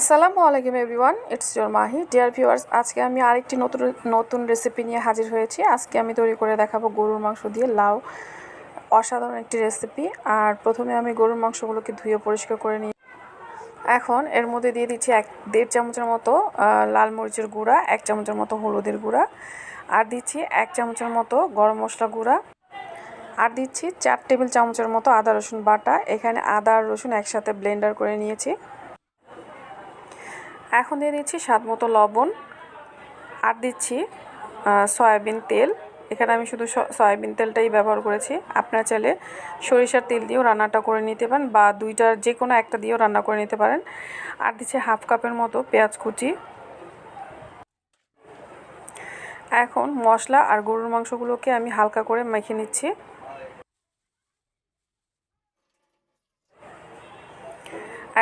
আসসালামু আলাইকুম everyone, it's your Mahi. Dear viewers আজকে আমি আরেকটি নতুন নতুন রেসিপি নিয়ে হাজির হয়েছি। আজকে আমি তৈরি করে দেখাবো গরুর মাংস দিয়ে লাউ। অসাধারণ একটি রেসিপি আর প্রথমে আমি গরুর মাংসগুলোকে ধুয়ে পরিষ্কার করে নিই। এখন এর মধ্যে দিয়ে দিচ্ছি এক, দেড় চামচের মতো লাল মরিচের গুঁড়া, এক চামচের মতো হলুদের গুঁড়া। আর দিচ্ছি এক চামচের মতো গরম মশলা গুঁড়া। আর দিচ্ছি চার টেবিল চামচের মতো আদা রসুন বাটা। এখানে আদা আর রসুন একসাথে ব্লেন্ডার করে নিয়েছি। এখন দিয়ে দিচ্ছি স্বাদ মতো লবণ আর দিচ্ছি সয়াবিন তেল। এখানে আমি শুধু সয়াবিন তেলটাই ব্যবহার করেছি। আপনার চাইলে সরিষার তেল দিয়েও রান্নাটা করে নিতে পারেন বা দুইটার যে কোনো একটা দিয়েও রান্না করে নিতে পারেন। আর দিচ্ছি হাফ কাপের মতো পেঁয়াজ কুচি। এখন মশলা আর গরুর মাংসগুলোকে আমি হালকা করে মেখে নিচ্ছি।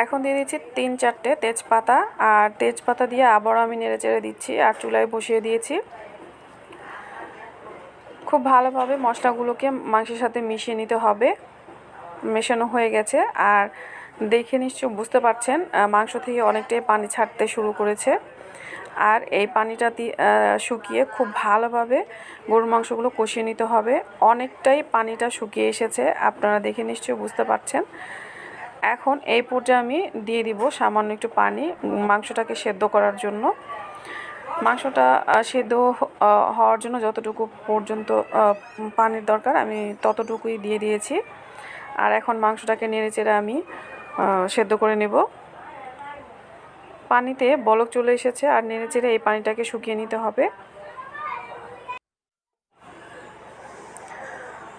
এখন দিয়ে দিচ্ছি তিন চারটে তেজপাতা, আর তেজপাতা দিয়ে আবারও আমি নেড়ে চেড়ে দিচ্ছি আর চুলায় বসিয়ে দিয়েছি। খুব ভালোভাবে মশলাগুলোকে মাংসের সাথে মিশিয়ে নিতে হবে। মেশানো হয়ে গেছে, আর দেখে নিশ্চয় বুঝতে পারছেন মাংস থেকে অনেকটাই পানি ছাড়তে শুরু করেছে। আর এই পানিটা শুকিয়ে খুব ভালোভাবে গরুর মাংসগুলো কষিয়ে নিতে হবে। অনেকটাই পানিটা শুকিয়ে এসেছে, আপনারা দেখে নিশ্চয়ই বুঝতে পারছেন। এখন এই পর্যায়ে আমি দিয়ে দিব সামান্য একটু পানি, মাংসটাকে সেদ্ধ করার জন্য। মাংসটা সেদ্ধ হওয়ার জন্য যতটুকু পর্যন্ত পানির দরকার আমি ততটুকুই দিয়ে দিয়েছি। আর এখন মাংসটাকে নেড়ে চেড়ে আমি সেদ্ধ করে নেব। পানিতে বলক চলে এসেছে, আর নেড়ে চেড়ে এই পানিটাকে শুকিয়ে নিতে হবে।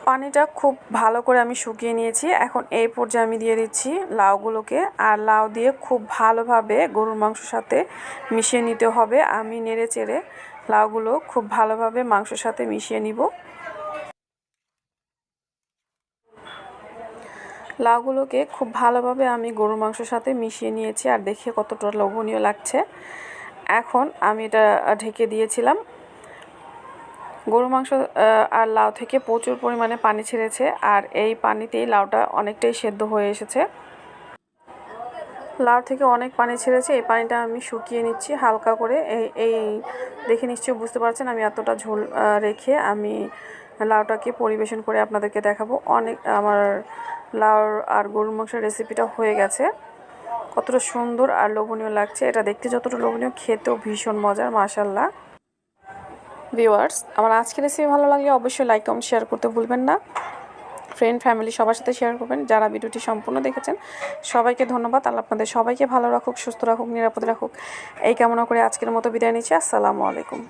পানিটা খুব ভালো করে আমি শুকিয়ে নিয়েছি। এখন এই পর্যায়ে আমি দিয়ে দিচ্ছি লাউগুলোকে। আর লাউ দিয়ে খুব ভালোভাবে গরুর মাংসের সাথে মিশিয়ে নিতে হবে। আমি নেড়ে চেড়ে লাউগুলো খুব ভালোভাবে মাংসের সাথে মিশিয়ে নিব। লাউগুলোকে খুব ভালোভাবে আমি গরুর মাংসের সাথে মিশিয়ে নিয়েছি। আর দেখে কতটা লোভনীয় লাগছে। এখন আমি এটা ঢেকে দিয়েছিলাম। গরু, মাংস আর লাউ থেকে প্রচুর পরিমাণে পানি ছেড়েছে আর এই পানিতেই লাউটা অনেকটাই সেদ্ধ হয়ে এসেছে। লাউ থেকে অনেক পানি ছেড়েছে, এই পানিটা আমি শুকিয়ে নিচ্ছি হালকা করে। এই এই দেখে নিশ্চয়ই বুঝতে পারছেন আমি এতটা ঝোল রেখে আমি লাউটাকে পরিবেশন করে আপনাদেরকে দেখাবো। অনেক, আমার লাউ আর গরুর মাংসের রেসিপিটা হয়ে গেছে। কতটা সুন্দর আর লোভনীয় লাগছে। এটা দেখতে যতটা লোভনীয়, খেতেও ভীষণ মজার মাশাল্লাহ ভিউয়ার্স, আমার আজকের রেসিপি ভালো লাগলে অবশ্যই লাইক কমেন্ট শেয়ার করতে ভুলবেন না। ফ্রেন্ড ফ্যামিলি সবার সাথে শেয়ার করবেন। যারা ভিডিওটি সম্পূর্ণ দেখেছেন, সবাইকে ধন্যবাদ। আল্লাহ আপনাদের সবাইকে ভালো রাখুক, সুস্থ রাখুক, নিরাপদ রাখুক। এই কামনা করে আজকের মতো বিদায় নিচ্ছি। আসসালামু আলাইকুম।